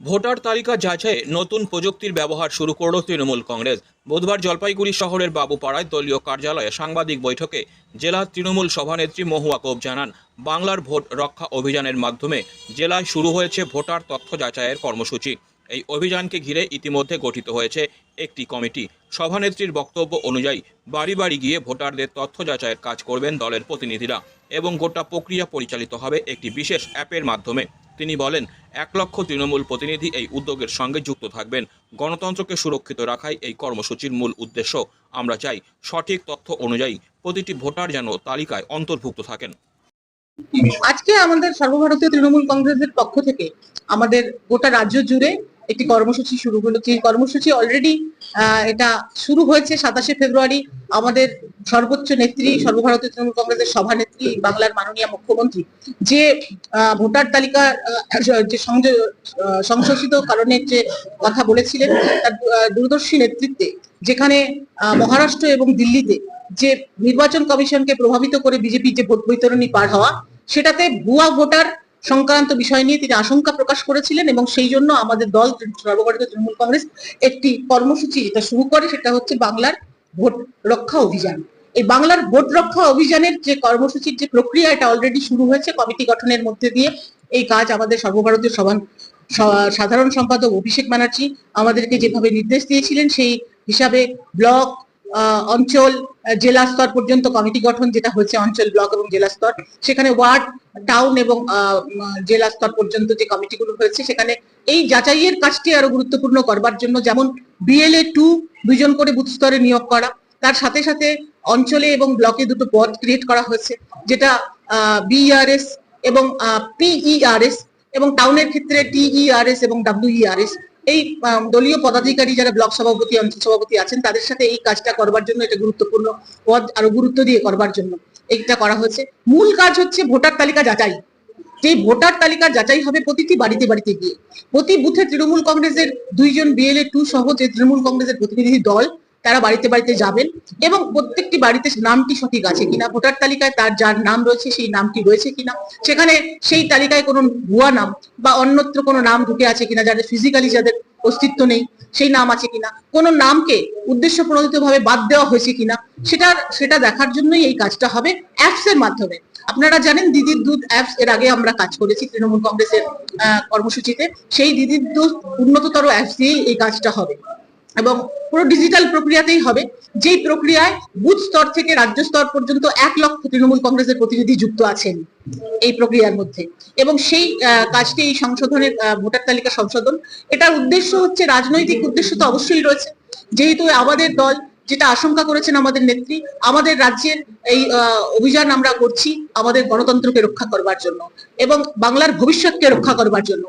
Voter তালিকা যাচাইয়ে নতুন প্রযুক্তির ব্যবহার শুরু করল তৃণমূল কংগ্রেস। বুধবার জলপাইগুড়ি শহরের বাবুপাড়ায় দলীয় কার্যালয়ে সাংবাদিক বৈঠকে জেলা তৃণমূল সভানেত্রী মহুয়া কোপ জানান, বাংলার ভোট রক্ষা অভিযানের মাধ্যমে জেলায় শুরু হয়েছে ভোটার তথ্য যাচাইয়ের কর্মসূচি। এই অভিযানকে ঘিরে ইতিমধ্যে গঠিত হয়েছে একটি কমিটি। সভানেত্রীর বক্তব্য অনুযায়ী, বাড়ি বাড়ি গিয়ে ভোটারদের তথ্য যাচাইয়ের কাজ করবেন দলের প্রতিনিধিরা এবং গোটা প্রক্রিয়া পরিচালিত হবে একটি বিশেষ অ্যাপের মাধ্যমে। তিনি বলেন, এক লক্ষ তৃণমূল প্রতিনিধি এই উদ্যোগের সঙ্গে যুক্ত থাকবেন। গণতন্ত্রকে সুরক্ষিত রাখাই এই কর্মসূচির মূল উদ্দেশ্য। আমরা চাই সঠিক তথ্য অনুযায়ী প্রতিটি ভোটার যেন তালিকায় অন্তর্ভুক্ত থাকেন। আজকে আমাদের সর্বভারতীয় তৃণমূল কংগ্রেসের পক্ষ থেকে আমাদের গোটা রাজ্য জুড়ে একটি কর্মসূচি শুরু হলো। কর্মসূচি অলরেডি এটা শুরু হয়েছে সাতাশে ফেব্রুয়ারি। আমাদের সর্বোচ্চ নেত্রী, সর্বভারতীয় তৃণমূল কংগ্রেসের সভানেত্রী, বাংলার মাননীয় মুখ্যমন্ত্রী। যে ভোটার তালিকা যে সংশোধিত কারণের যে কথা বলেছিলেন, তার দূরদর্শী নেতৃত্বে, যেখানে মহারাষ্ট্র এবং দিল্লিতে যে নির্বাচন কমিশনকে প্রভাবিত করে বিজেপি যে ভোট বৈতরণী পার হওয়া, সেটাতে ভুয়া ভোটার সংক্রান্ত বিষয় নিয়ে তিনি আশঙ্কা প্রকাশ করেছিলেন এবং সেই জন্য আমাদের দল সর্বভারতীয় তৃণমূল কংগ্রেস একটি কর্মসূচি যেটা শুরু করে, সেটা হচ্ছে বাংলার ভোট রক্ষা অভিযান। এই বাংলার ভোট রক্ষা অভিযানের যে কর্মসূচির যে প্রক্রিয়া এটা অলরেডি শুরু হয়েছে, কমিটি গঠনের মধ্যে দিয়ে এই কাজ আমাদের সর্বভারতীয় সভা স- সাধারণ সম্পাদক অভিষেক ব্যানার্জি আমাদেরকে যেভাবে নির্দেশ দিয়েছিলেন, সেই হিসাবে ব্লক অঞ্চল, জেলা স্তর পর্যন্ত কমিটি গঠন যেটা হয়েছে অঞ্চল, ব্লক এবং জেলা স্তর, সেখানে ওয়ার্ড, টাউন এবং জেলা স্তর পর্যন্ত যে কমিটিগুলো হয়েছে, সেখানে এই যাচাইয়ের কাজটি আরও গুরুত্বপূর্ণ করবার জন্য যেমন বিএলএ টু দুজন করে বুথ স্তরে নিয়োগ করা, তার সাথে সাথে অঞ্চলে এবং ব্লকে দুটো পদ ক্রিয়েট করা হয়েছে, যেটা বিইআরএস এবং পিইআরএস এবং টাউনের ক্ষেত্রে টিইআরএস এবং ডাব্লিউইআরএস এই দলীয় পদাধিকারী যারা ব্লক সভাপতি, অঞ্চল সভাপতি আছেন, তাদের সাথে এই কাজটা করবার জন্য এটা গুরুত্বপূর্ণ পদ আরও গুরুত্ব দিয়ে করবার জন্য এইটা করা হয়েছে। মূল কাজ হচ্ছে ভোটার তালিকা যাচাই। যে ভোটার তালিকা যাচাই হবে প্রতিটি বাড়িতে বাড়িতে গিয়ে। প্রতি বুথে তৃণমূল কংগ্রেসের দুইজন বিএলএ টু সহ যে তৃণমূল কংগ্রেসের প্রতিনিধি দল তারা বাড়িতে বাড়িতে যাবেন এবং প্রত্যেকটি বাড়িতে নামটি সঠিক আছে কিনা, ভোটার তালিকায় তার যার নাম রয়েছে, সেই নামটি রয়েছে কিনা, সেখানে সেই তালিকায় কোনো ভুয়া নাম বা অন্যত্র কোনো নাম ঢুকে আছে কিনা, যাদের ফিজিক্যালি যাদের অস্তিত্ব নেই, সেই নাম আছে কিনা, কোনো নামকে উদ্দেশ্য প্রণোদিত ভাবে বাদ দেওয়া হয়েছে কিনা সেটা সেটা দেখার জন্যই এই কাজটা হবে অ্যাপস এর মাধ্যমে। আপনারা জানেন দিদির দুধ অ্যাপস এর আগে আমরা কাজ করেছি তৃণমূল কংগ্রেসের কর্মসূচিতে, সেই দিদির দুধ উন্নততর অ্যাপস দিয়েই এই কাজটা হবে। এবং পুরো ডিজিটাল প্রক্রিয়াতেই হবে। যেই প্রক্রিয়ায় বুথ স্তর থেকে রাজ্য স্তর পর্যন্ত এক লক্ষ তৃণমূল কংগ্রেসের প্রতিনিধি যুক্ত আছেন এই প্রক্রিয়ার মধ্যে। এবং সেই কাজটি এই সংশোধনের ভোটার তালিকা সংশোধন। এটার উদ্দেশ্য হচ্ছে, রাজনৈতিক উদ্দেশ্য তো অবশ্যই রয়েছে। যেহেতু আমাদের দল যেটা আশঙ্কা করেছেন আমাদের নেত্রী, আমাদের রাজ্যের এই অভিযান আমরা করছি আমাদের গণতন্ত্রকে রক্ষা করবার জন্য এবং বাংলার ভবিষ্যৎকে রক্ষা করবার জন্য।